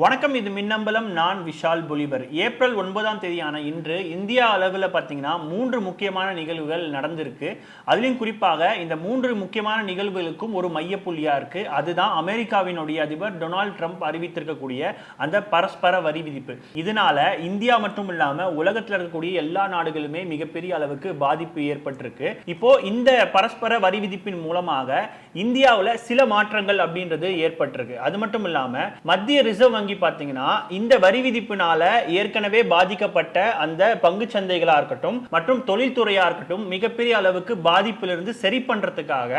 வணக்கம் இது மின்னம்பலம். நான் விஷால் பொலிபர் ஏப்ரல் ஒன்பதாம் தேதியான இன்று இந்தியா அளவில் பார்த்தீங்கன்னா மூன்று முக்கியமான நிகழ்வுகள் நடந்திருக்கு. அதுலேயும் குறிப்பாக இந்த மூன்று முக்கியமான நிகழ்வுகளுக்கும் ஒரு மையப்புள்ளியா இருக்கு. அதுதான் அமெரிக்காவினுடைய அதிபர் டொனால்ட் ட்ரம்ப் அறிவித்திருக்கக்கூடிய அந்த பரஸ்பர வரி விதிப்பு. இதனால இந்தியா மட்டும் இல்லாம உலகத்தில் இருக்கக்கூடிய எல்லா நாடுகளுமே மிகப்பெரிய அளவுக்கு பாதிப்பு ஏற்பட்டிருக்கு. இப்போ இந்த பரஸ்பர வரி விதிப்பின் மூலமாக இந்தியாவில் சில மாற்றங்கள் அப்படின்றது ஏற்பட்டிருக்கு. அது மட்டும் இல்லாமல் மத்திய ரிசர்வ் வாங்கி பார்த்தீங்கன்னா இந்த வரி விதிப்பினால ஏற்கனவே பாதிக்கப்பட்ட அந்த பங்கு சந்தைகளா இருக்கட்டும் மற்றும் தொழில்துறையா இருக்கட்டும் மிகப்பெரிய அளவுக்கு பாதிப்பிலிருந்து சரி பண்றதுக்காக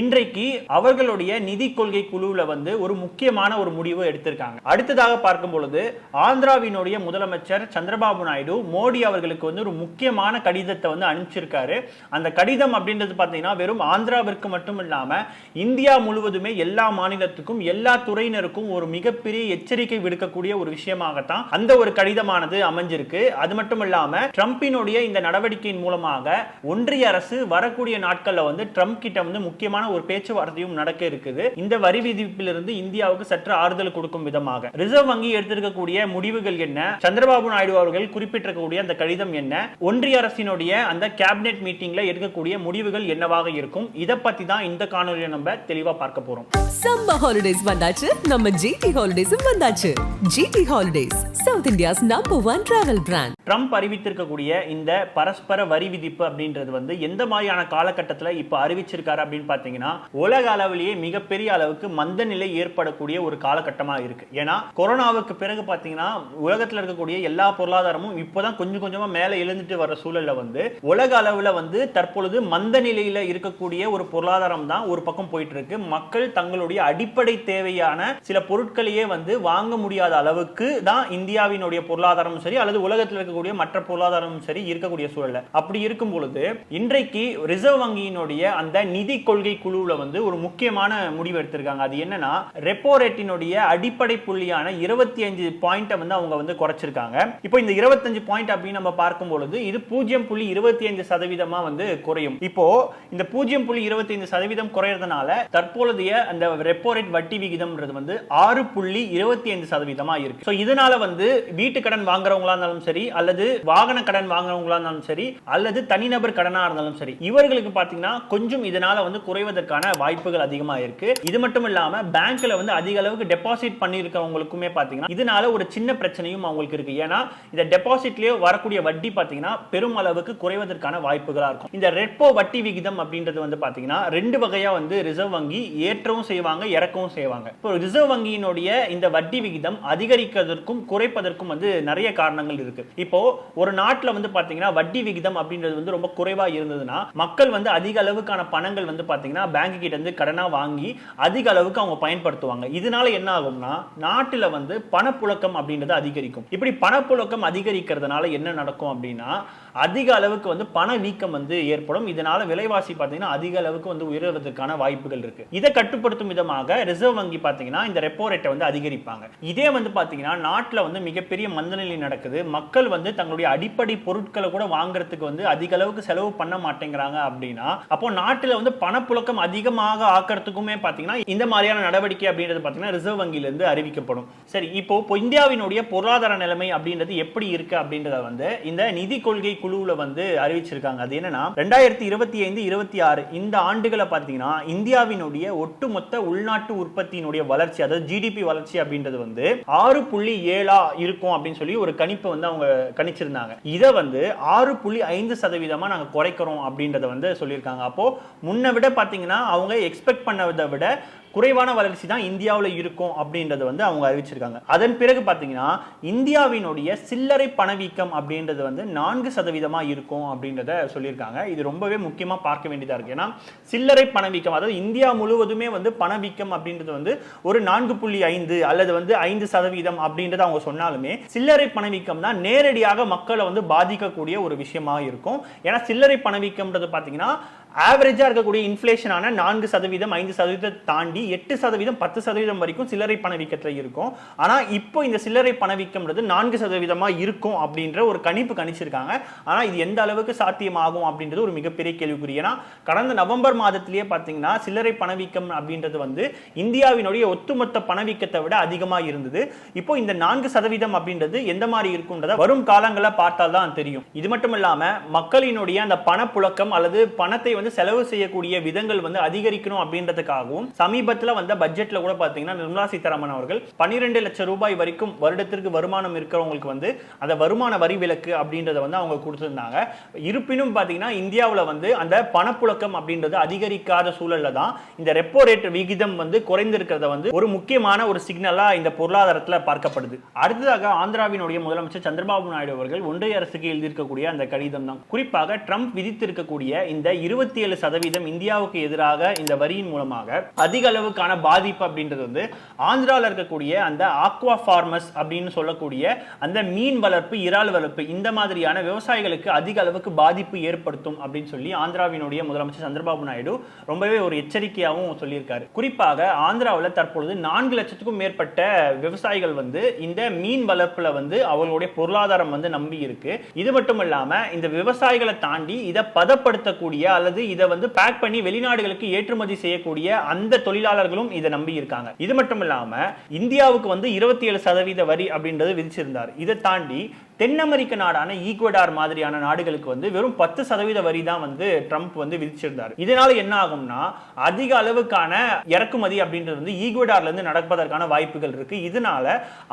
இன்றைக்கு அவர்களுடைய நிதி கொள்கை குழுவில் வந்து ஒரு முக்கியமான ஒரு முடிவு எடுத்திருக்காங்க. அடுத்ததாக பார்க்கும் பொழுது ஆந்திராவினுடைய முதலமைச்சர் சந்திரபாபு நாயுடு மோடி அவர்களுக்கு வந்து ஒரு முக்கியமான கடிதத்தை வந்து அனுப்பிச்சிருக்காரு. அந்த கடிதம் அப்படின்றது பார்த்தீங்கன்னா வெறும் ஆந்திராவிற்கு மட்டும் இல்லாம இந்தியா முழுவதுமே எல்லா மாநிலத்துக்கும் எல்லா துறையினருக்கும் ஒரு மிகப்பெரிய எச்சரிக்கை எச்சரிக்கை விடுக்கக்கூடிய ஒரு விஷயமாகத்தான் அந்த ஒரு கடிதமானது அமைஞ்சிருக்கு. அது மட்டும் இல்லாம ட்ரம்பினுடைய இந்த நடவடிக்கையின் மூலமாக ஒன்றிய அரசு வரக்கூடிய நாட்கள்ல வந்து ட்ரம்ப் கிட்ட வந்து முக்கியமான ஒரு பேச்சுவார்த்தையும் நடக்க இருக்குது. இந்த வரி விதிப்பிலிருந்து இந்தியாவுக்கு சற்று ஆறுதல் கொடுக்கும் விதமாக. ரிசர்வ் வங்கி எடுத்திருக்கக்கூடிய முடிவுகள் என்ன? சந்திரபாபு நாயுடு அவர்கள் குறிப்பிட்டிருக்கக்கூடிய அந்த கடிதம் என்ன? ஒன்றிய அரசினுடைய அந்த கேபினெட் மீட்டிங்ல எடுக்கக்கூடிய முடிவுகள் என்னவாக இருக்கும்? இதை பத்தி தான் இந்த காணொலியை நம்ம தெளிவா பார்க்க போறோம். சம்மர் ஹாலிடேஸ் வந்தாச்சு. நம்ம ஜிடி ஹாலிடேஸும் வந்தாச்சு. GT holidays South India's number one travel brand Trump அறிவித்திருக்கக்கூடிய இந்த பரஸ்பர வரி விதிப்பு அப்படின்றது வந்து எந்த மாதிரியான காலகட்டத்தில் இப்போ அறிவிச்சிருக்காரு அப்படின்னு பார்த்தீங்கன்னா உலக அளவிலேயே மிகப்பெரிய அளவுக்கு மந்த நிலை ஏற்படக்கூடிய ஒரு காலகட்டமாக இருக்கு. ஏன்னா கொரோனாவுக்கு பிறகு பார்த்தீங்கன்னா உலகத்தில் இருக்கக்கூடிய எல்லா பொருளாதாரமும் இப்போதான் கொஞ்சம் கொஞ்சமா மேலே எழுந்துட்டு வர சூழல்ல வந்து உலக அளவில் வந்து தற்பொழுது மந்த நிலையில இருக்கக்கூடிய ஒரு பொருளாதாரம் தான் ஒரு பக்கம் போயிட்டு இருக்கு. மக்கள் தங்களுடைய அடிப்படை தேவையான சில பொருட்களையே வந்து வாங்க முடியாத அளவுக்கு தான் இந்தியாவினுடைய பொருளாதாரமும் சரி அல்லது உலகத்தில் இருக்கக்கூடிய மற்ற பொருளாதாரமும் சரி இருக்கக்கூடிய சூழல்ல. அப்படி இருக்கும் பொழுது இன்றைக்கு ரிசர்வ் வங்கியினுடைய அந்த நிதி கொள்கை குழுவுல வந்து ஒரு முக்கியமான முடிவு எடுத்திருக்காங்க. அது என்னன்னா ரெப்போ ரேட்டினுடைய அடிப்படை புள்ளியான இருபத்தி அஞ்சு பாயிண்ட்டை வந்து அவங்க வந்து குறைச்சிருக்காங்க. இப்போ இந்த இருபத்தஞ்சு பாயிண்ட் அப்படின்னு நம்ம பார்க்கும் பொழுது இது பூஜ்ஜியம் புள்ளி இருபத்தி ஐந்து சதவீதமா வந்து குறையும். இப்போ இந்த பூஜ்ஜியம் புள்ளி இருபத்தி ஐந்து சதவீதம் குறையறதுனால தற்பொழுதைய அந்த ரெப்போ ரேட் வட்டி விகிதம்ன்றது வந்து ஆறு புள்ளி இருபத்தி ஐந்து சதவீதமா இருக்கு. ஸோ இதனால வந்து வீட்டு கடன் வாங்குறவங்களா இருந்தாலும் சரி அல்லது வாகன கடன் வாங்குறவங்களா இருந்தாலும் சரி அல்லது தனிநபர் கடனா இருந்தாலும் சரி இவர்களுக்கு பாத்தீங்கன்னா கொஞ்சம் இதனால வந்து குறைவதற்கான வாய்ப்புகள் அதிகமா இருக்கு. இது மட்டும் இல்லாம பேங்க்ல வந்து அதிக அளவுக்கு டெபாசிட் பண்ணியிருக்கவங்களுக்குமே பாத்தீங்கன்னா இதனால ஒரு சின்ன பிரச்சனையும் அவங்களுக்கு இருக்கு. ஏன்னா இந்த டெபாசிட்லயே வரக்கூடிய வட்டி பாத்தீங்கன்னா பெரும் அளவுக்கு குறைவதற்கான வாய்ப்புகளா இருக்கும். இந்த ரெப்போ வட்டி விகிதம் அப்படின்றது வந்து பாத்தீங்கன்னா ரெண்டு வகையா வந்து ரிசர்வ் வங்கி ஏற்றவும் செய்வாங்க இறக்கவும் செய்வாங்க. இப்போ ரிசர்வ் வங்கியினுடைய இந்த வட்டி விகிதம் அதிகரிக்கிறதற்கும் குறைப்பதற்கும் வந்து நிறைய காரணங்கள் இருக்கு. இப்போ ஒரு நாட்டில் வந்து பாத்தீங்கன்னா வட்டி விகிதம் அப்படின்றது வந்து ரொம்ப குறைவா இருந்ததுன்னா மக்கள் வந்து அதிக அளவுக்கான பணங்கள் வந்து பாத்தீங்கன்னா பேங்க் கிட்ட இருந்து கடனா வாங்கி அதிக அளவுக்கு அவங்க பயன்படுத்துவாங்க. இதனால என்ன ஆகும்னா நாட்டில் வந்து பணப்புழக்கம் அப்படின்றது அதிகரிக்கும். இப்படி பணப்புழக்கம் அதிகரிக்கிறதுனால என்ன நடக்கும் அப்படின்னா அதிக அளவுக்கு வந்து பண வீக்கம் வந்து ஏற்படும். இதனால விலைவாசி பார்த்தீங்கன்னா அதிக அளவுக்கு வந்து உயர்வதற்கான வாய்ப்புகள் இருக்கு. இதை கட்டுப்படுத்தும் விதமாக ரிசர்வ் வங்கி பார்த்தீங்கன்னா இந்த ரெப்போ ரேட்டை வந்து அதிகரிப்பாங்க. இதே வந்து பார்த்தீங்கன்னா நாட்டில் வந்து மிகப்பெரிய மந்தநிலை நடக்குது. மக்கள் வந்து தங்களுடைய அடிப்படை பொருட்களை கூட வாங்குறதுக்கு வந்து அதிக அளவுக்கு செலவு பண்ண மாட்டேங்கிறாங்க அப்படின்னா அப்போ நாட்டில் வந்து பணப்புழக்கம் அதிகமாக ஆக்கிறதுக்குமே பார்த்தீங்கன்னா இந்த மாதிரியான நடவடிக்கை அப்படின்றது பார்த்தீங்கன்னா ரிசர்வ் வங்கியிலிருந்து அறிவிக்கப்படும். சரி இப்போ இந்தியாவினுடைய பொருளாதார நிலைமை அப்படின்றது எப்படி இருக்கு அப்படின்றத வந்து இந்த நிதி கொள்கை குழுவில் வந்து அறிவிச்சிருக்காங்க. அது என்னன்னா ரெண்டாயிரத்தி இருபத்தி ஐந்து இருபத்தி ஆறு இந்த ஆண்டுகளை பார்த்தீங்கன்னா இந்தியாவினுடைய ஒட்டுமொத்த உள்நாட்டு உற்பத்தியினுடைய வளர்ச்சி அதாவது ஜிடிபி வளர்ச்சி அப்படின்றது வந்து ஆறு புள்ளி ஏழா இருக்கும் அப்படின்னு சொல்லி ஒரு கணிப்பை வந்து அவங்க கணிச்சிருந்தாங்க. இதை வந்து ஆறு புள்ளி ஐந்து சதவீதமா நாங்க குறைக்கிறோம் அப்படின்றத வந்து சொல்லியிருக்காங்க. அப்போ முன்ன விட பார்த்தீங்கன்னா அவங்க எக்ஸ்பெக்ட் பண்ணதை விட குறைவான வளர்ச்சி தான் இந்தியாவில் இருக்கும் அப்படின்றத வந்து அவங்க அறிவிச்சிருக்காங்க. அதன் பிறகு பார்த்தீங்கன்னா இந்தியாவினுடைய சில்லறை பணவீக்கம் அப்படின்றது வந்து நான்கு சதவீதமாக இருக்கும் அப்படின்றத சொல்லியிருக்காங்க. இது ரொம்பவே முக்கியமாக பார்க்க வேண்டியதாக இருக்குது ஏன்னா சில்லறை பணவீக்கம் அதாவது இந்தியா முழுவதுமே வந்து பணவீக்கம் அப்படின்றது வந்து ஒரு நான்கு புள்ளி ஐந்து அல்லது வந்து ஐந்து சதவீதம் அப்படின்றத அவங்க சொன்னாலுமே சில்லறை பணவீக்கம் தான் நேரடியாக மக்களை வந்து பாதிக்கக்கூடிய ஒரு விஷயமாக இருக்கும். ஏன்னா சில்லறை பணவீக்கம்ன்றது பார்த்தீங்கன்னா ஆவரேஜாக இருக்கக்கூடிய இன்ஃப்ளேஷனான நான்கு சதவீதம் ஐந்து சதவீதத்தை தாண்டி எட்டு சதவீதம் பத்து சதவீதம் வரைக்கும் சில்லறை பணவீக்கத்தில் இருக்கும். ஆனால் இப்போ இந்த சில்லறை பணவீக்கம்ன்றது நான்கு சதவீதமாக இருக்கும் அப்படின்ற ஒரு கணிப்பு கணிச்சிருக்காங்க. ஆனால் இது எந்த அளவுக்கு சாத்தியமாகும் அப்படின்றது ஒரு மிகப்பெரிய கேள்விக்குறி. ஏன்னா கடந்த நவம்பர் மாதத்திலேயே பார்த்தீங்கன்னா சில்லறை பணவீக்கம் அப்படின்றது வந்து இந்தியாவினுடைய ஒட்டுமொத்த பணவீக்கத்தை விட அதிகமாக இருந்தது. இப்போ இந்த நான்கு சதவீதம் அப்படின்றது எந்த மாதிரி இருக்கும்ன்றத வரும் காலங்களை பார்த்தால் தான் தெரியும். இது மட்டும் இல்லாமல் மக்களினுடைய அந்த பணப்புழக்கம் அல்லது பணத்தை வந்து செலவு செய்யக்கூடிய விதங்கள் வந்து அதிகரிக்கணும் அப்படின்றதுக்காகவும் சமீப சமீபத்தில் வந்த பட்ஜெட்ல கூட பார்த்தீங்கன்னா நிர்மலா சீதாராமன் அவர்கள் பன்னிரெண்டு லட்சம் ரூபாய் வரைக்கும் வருடத்திற்கு வருமானம் இருக்கிறவங்களுக்கு வந்து அந்த வருமான வரி விலக்கு அப்படின்றத வந்து அவங்க கொடுத்துருந்தாங்க. இருப்பினும் பார்த்தீங்கன்னா இந்தியாவில் வந்து அந்த பணப்புழக்கம் அப்படின்றது அதிகரிக்காத சூழல்ல தான் இந்த ரெப்போ ரேட் விகிதம் வந்து குறைந்திருக்கிறத வந்து ஒரு முக்கியமான ஒரு சிக்னலா இந்த பொருளாதாரத்தில் பார்க்கப்படுது. அடுத்ததாக ஆந்திராவினுடைய முதலமைச்சர் சந்திரபாபு நாயுடு அவர்கள் ஒன்றிய அரசுக்கு எழுதியிருக்கக்கூடிய அந்த கடிதம் தான். குறிப்பாக ட்ரம்ப் விதித்திருக்கக்கூடிய இந்த இருபத்தி ஏழு சதவீதம் இந்தியாவுக்கு எதிராக இந்த வரியின் மூலமாக அதிக அளவு அளவுக்கான பாதிப்பு அப்படின்றது வந்து ஆந்திராவில் இருக்கக்கூடிய அந்த ஆக்வா ஃபார்மர்ஸ் அப்படின்னு சொல்லக்கூடிய அந்த மீன் வளர்ப்பு இறால் வளர்ப்பு இந்த மாதிரியான விவசாயிகளுக்கு அதிக அளவுக்கு பாதிப்பு ஏற்படுத்தும் அப்படின்னு சொல்லி ஆந்திராவினுடைய முதலமைச்சர் சந்திரபாபு நாயுடு ரொம்பவே ஒரு எச்சரிக்கையாகவும் சொல்லியிருக்காரு. குறிப்பாக ஆந்திராவில் தற்பொழுது நான்கு லட்சத்துக்கும் மேற்பட்ட விவசாயிகள் வந்து இந்த மீன் வளர்ப்புல வந்து அவங்களுடைய பொருளாதாரம் வந்து நம்பி இருக்கு. இது மட்டும் இல்லாம இந்த விவசாயிகளை தாண்டி இதை பதப்படுத்தக்கூடிய அல்லது இதை வந்து பேக் பண்ணி வெளிநாடுகளுக்கு ஏற்றுமதி செய்யக்கூடிய அந்த தொழிலாளர் தொழிலாளர்களும் இதை நம்பி இருக்காங்க. இது மட்டும் இல்லாம இந்தியாவுக்கு வந்து இருபத்தி ஏழு சதவீத வரி அப்படின்றது விதிச்சிருந்தார். இதை தாண்டி தென் அமெரிக்க நாடான ஈக்வடார் மாதிரியான நாடுகளுக்கு வந்து வெறும் பத்து சதவீத வரி தான் வந்து ட்ரம்ப் வந்து விதிச்சிருந்தார். இதனால என்ன ஆகும்னா அதிக அளவுக்கான இறக்குமதி அப்படின்றது வந்து ஈக்வடார்ல இருந்து நடப்பதற்கான வாய்ப்புகள் இருக்கு. இதனால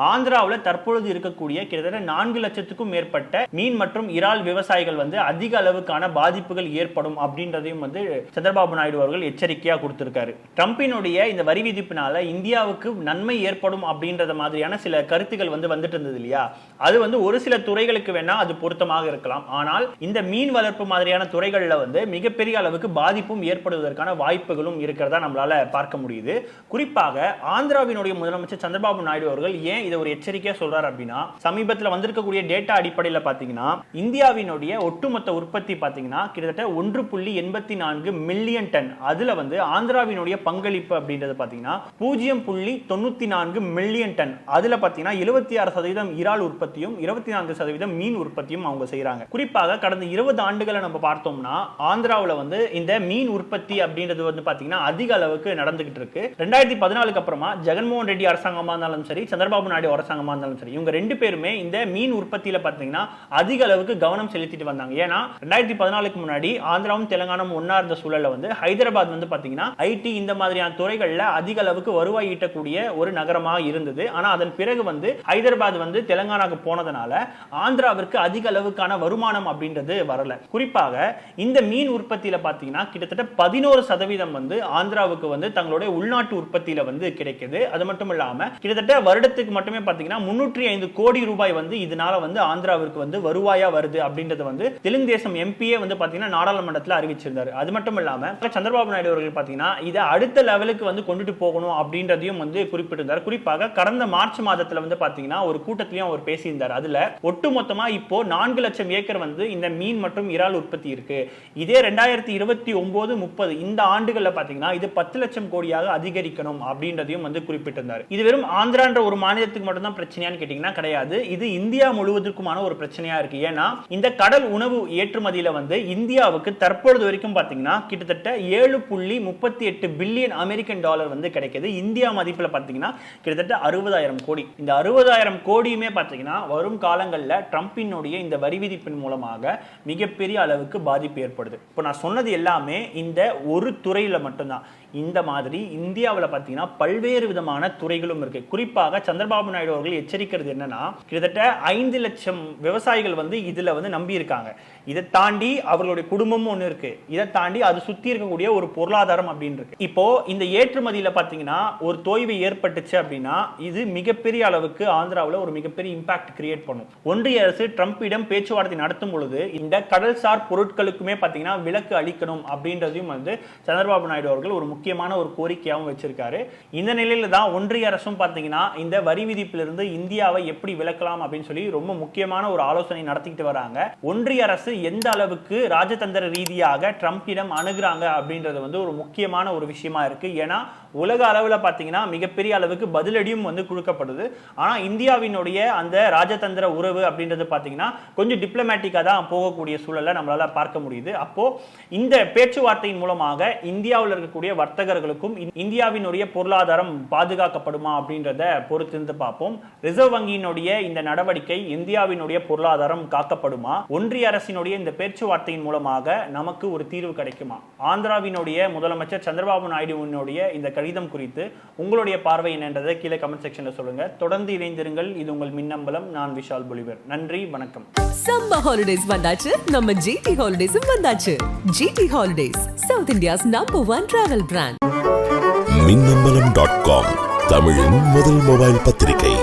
ஆந்திராவில் தற்பொழுது இருக்கக்கூடிய கிட்டத்தட்ட நான்கு லட்சத்துக்கும் மேற்பட்ட மீன் மற்றும் இறால் விவசாயிகள் வந்து அதிக அளவுக்கான பாதிப்புகள் ஏற்படும் அப்படின்றதையும் வந்து சந்திரபாபு நாயுடு அவர்கள் எச்சரிக்கையா கொடுத்திருக்காரு. ட்ரம்பினுடைய இந்த வரி விதிப்பினால இந்தியாவுக்கு நன்மை ஏற்படும் அப்படின்றத மாதிரியான சில கருத்துக்கள் வந்து வந்துட்டு இருந்தது இல்லையா? அது வந்து ஒரு சில சில துறைகளுக்கு வேணா அது பொருத்தமாக இருக்கலாம். ஆனால் இந்த மீன் வளர்ப்பு மாதிரியான துறைகளில் வந்து மிகப்பெரிய அளவுக்கு பாதிப்பும் ஏற்படுவதற்கான வாய்ப்புகளும் இருக்கிறதா நம்மளால பார்க்க முடியுது. குறிப்பாக ஆந்திராவினுடைய முதலமைச்சர் சந்திரபாபு நாயுடு அவர்கள் ஏன் இதை ஒரு எச்சரிக்கையா சொல்றாரு அப்படின்னா சமீபத்தில் வந்திருக்கக்கூடிய டேட்டா அடிப்படையில் பாத்தீங்கன்னா இந்தியாவினுடைய ஒட்டுமொத்த உற்பத்தி பாத்தீங்கன்னா கிட்டத்தட்ட ஒன்று புள்ளி எண்பத்தி நான்கு மில்லியன் டன். அதுல வந்து ஆந்திராவினுடைய பங்களிப்பு அப்படின்றது பாத்தீங்கன்னா பூஜ்ஜியம் புள்ளி தொண்ணூத்தி நான்கு மில்லியன் டன். அதுல பாத்தீங்கன்னா எழுபத்தி ஆறு சதவீதம் இறால் உற்பத்தியும் இருபத்தி நான்கு சதவீதம் மீன் உற்பத்தியும் அவங்க செய்கிறாங்க குறிப்பாக கடந்த இருபது ஆண்டுகளை நம்ம பார்த்தோம்னா ஆந்திராவில் வந்து இந்த மீன் உற்பத்தி அப்படின்றது வந்து பார்த்தீங்கன்னா அதிக அளவுக்கு நடந்துகிட்டு இருக்கு. ரெண்டாயிரத்தி பதினாலுக்கு அப்புறமா ஜெகன்மோகன் ரெட்டி அரசாங்கமாக இருந்தாலும் சரி சந்திரபாபு நாயுடு அரசாங்கமாக இருந்தாலும் சரி இவங்க ரெண்டு பேருமே இந்த மீன் உற்பத்தியில் பார்த்தீங்கன்னா அதிக அளவுக்கு கவனம் செலுத்திட்டு வந்தாங்க. ஏன்னா ரெண்டாயிரத்தி பதினாலுக்கு முன்னாடி ஆந்திராவும் தெலங்கானாவும் ஒன்னா இருந்த சூழல்ல வந்து ஹைதராபாத் வந்து பாத்தீங்கன்னா ஐடி இந்த மாதிரியான துறைகள்ல அதிக அளவுக்கு வருவாய் ஈட்டக்கூடிய ஒரு நகரமாக இருந்தது. ஆனா அதன் பிறகு வந்து ஹைதராபாத் வந்து தெலுங்கானாக்கு போனதுனால ஆந்திராவிற்கு அதிக அளவுக்கான வருமானம் அப்படின்றது வரல. குறிப்பாக இந்த மீன் உற்பத்தியில பாத்தீங்கன்னா கிட்டத்தட்ட பதினோரு சதவீதம் வந்து ஆந்திராவுக்கு வந்து தங்களுடைய உள்நாட்டு உற்பத்தியில வந்து கிடைக்குது. அது மட்டும் இல்லாம கிட்டத்தட்ட வருடத்துக்கு மட்டுமே பாத்தீங்கன்னா முன்னூற்றி ஐந்து கோடி ரூபாய் வந்து இதனால வந்து ஆந்திராவிற்கு வந்து வருவாயா வருது அப்படின்றது வந்து தெலுங்கு தேசம் எம்பியே வந்து பாத்தீங்கன்னா நாடாளுமன்றத்தில் அறிவிச்சிருந்தாரு. அது மட்டும் இல்லாம சந்திரபாபு நாயுடு அவர்கள் பாத்தீங்கன்னா இதை அடுத்த லெவலுக்கு வந்து கொண்டுட்டு போகணும் அப்படின்றதையும் வந்து குறிப்பிட்டிருந்தார். குறிப்பாக கடந்த மார்ச் மாதத்துல வந்து பாத்தீங்கன்னா ஒரு கூட்டத்திலையும் அவர் பேசியிருந்தார். அதுல ஒட்டுமொத்தமா இப்போ நான்கு லட்சம் ஏக்கர் வந்து இந்த மீன் மற்றும் இறால் உற்பத்தி இருக்கு. இதே ரெண்டாயிரத்தி இருபத்தி ஒன்பது முப்பது இந்த ஆண்டுகள்ல பாத்தீங்கன்னா இது பத்து லட்சம் கோடியாக அதிகரிக்கணும் அப்படின்றதையும் வந்து குறிப்பிட்டிருந்தார். இது வெறும் ஆந்திரான்ற ஒரு மாநிலத்துக்கு மட்டும்தான் பிரச்சனையான்னு கேட்டீங்கன்னா கிடையாது. இது இந்தியா முழுவதற்குமான ஒரு பிரச்சனையா இருக்கு. ஏன்னா இந்த கடல் உணவு ஏற்றுமதியில வந்து இந்தியாவுக்கு தற்பொழுது வரைக்கும் பாத்தீங்கன்னா கிட்டத்தட்ட ஏழு புள்ளி முப்பத்தி எட்டு பில்லியன் அமெரிக்கன் டாலர் வந்து கிடைக்குது. இந்தியா மதிப்புல பாத்தீங்கன்னா கிட்டத்தட்ட அறுபதாயிரம் கோடி. இந்த அறுபதாயிரம் கோடியுமே பாத்தீங்கன்னா வரும் காலங்கள் காலங்களில் ட்ரம்ப்பினுடைய இந்த வரி விதிப்பின் மூலமாக மிகப்பெரிய அளவுக்கு பாதிப்பு ஏற்படுது. இப்போ நான் சொன்னது எல்லாமே இந்த ஒரு துறையில மட்டும்தான். இந்த மாதிரி இந்தியாவில் பார்த்தீங்கன்னா பல்வேறு விதமான துறைகளும் இருக்கு. குறிப்பாக சந்திரபாபு நாயுடு அவர்கள் எச்சரிக்கிறது என்னன்னா கிட்டத்தட்ட ஐந்து லட்சம் விவசாயிகள் வந்து இதுல வந்து நம்பி இருக்காங்க. இதை தாண்டி அவர்களுடைய குடும்பமும் ஒன்று இருக்கு. இதை தாண்டி அது சுத்தி இருக்கக்கூடிய ஒரு பொருளாதாரம் அப்படின்னு இருக்கு. இப்போ இந்த ஏற்றுமதியில பார்த்தீங்கன்னா ஒரு தோய்வு ஏற்பட்டுச்சு அப்படின்னா இது மிகப்பெரிய அளவுக்கு ஆந்திராவில் ஒரு மிகப்பெரிய இம்பாக்ட் கிரியேட் பண்ணும். ஒன்றிய அரசு ட்ரம்பிடம் பேச்சுவார்த்தை நடத்தும் பொழுது இந்த கடல்சார் பொருட்களுக்குமே பார்த்தீங்கன்னா விலக்கு அளிக்கணும் அப்படின்றதையும் வந்து சந்திரபாபு நாயுடு அவர்கள் ஒரு முக்கியமான ஒரு கோரிக்கையாகவும் வச்சிருக்காரு. இந்த நிலையில தான் ஒன்றிய அரசும் பார்த்தீங்கன்னா இந்த வரி விதிப்பிலிருந்து இந்தியாவை எப்படி விலக்கலாம் அப்படின்னு சொல்லி ரொம்ப முக்கியமான ஒரு ஆலோசனை நடத்திக்கிட்டு வராங்க. ஒன்றிய அரசு எந்த அளவுக்கு ராஜதந்திர ரீதியாக ட்ரம்பிடம் அணுகுறாங்க அப்படின்றது வந்து ஒரு முக்கியமான ஒரு விஷயமா இருக்கு. ஏன்னா உலக அளவில் பார்த்தீங்கன்னா மிகப்பெரிய அளவுக்கு பதிலடியும் வந்து கொடுக்கப்படுது. ஆனால் இந்தியாவினுடைய அந்த ராஜதந்திர உறவு உறவு அப்படின்றது பார்த்தீங்கன்னா கொஞ்சம் டிப்ளமேட்டிக்காக தான் போகக்கூடிய சூழலை நம்மளால் பார்க்க முடியுது. அப்போ இந்த பேச்சுவார்த்தையின் மூலமாக இந்தியாவில் இருக்கக்கூடிய வர்த்தகர்களுக்கும் இந்தியாவினுடைய பொருளாதாரம் பாதுகாக்கப்படுமா அப்படின்றத பொறுத்திருந்து பார்ப்போம். ரிசர்வ் வங்கியினுடைய இந்த நடவடிக்கை இந்தியாவினுடைய பொருளாதாரம் காக்கப்படுமா? ஒன்றிய அரசினுடைய இந்த பேச்சுவார்த்தையின் மூலமாக நமக்கு ஒரு தீர்வு கிடைக்குமா? ஆந்திராவினுடைய முதலமைச்சர் சந்திரபாபு நாயுடுவினுடைய இந்த கடிதம் குறித்து உங்களுடைய பார்வை என்னன்றதை கீழே கமெண்ட் செக்ஷனில் சொல்லுங்கள் தொடர்ந்து இணைந்திருங்கள். இது உங்கள் மின்னம்பலம். நான் விஷால் புலி பொலிவர் நன்றி வணக்கம். சம்மர் ஹாலிடேஸ் வந்தாச்சு. நம்ம ஜிடி ஹாலிடேஸும் வந்தாச்சு. GT holidays South India's number one travel brand Minnambalam dot com தமிழின் முதல் மொபைல் பத்திரிகை.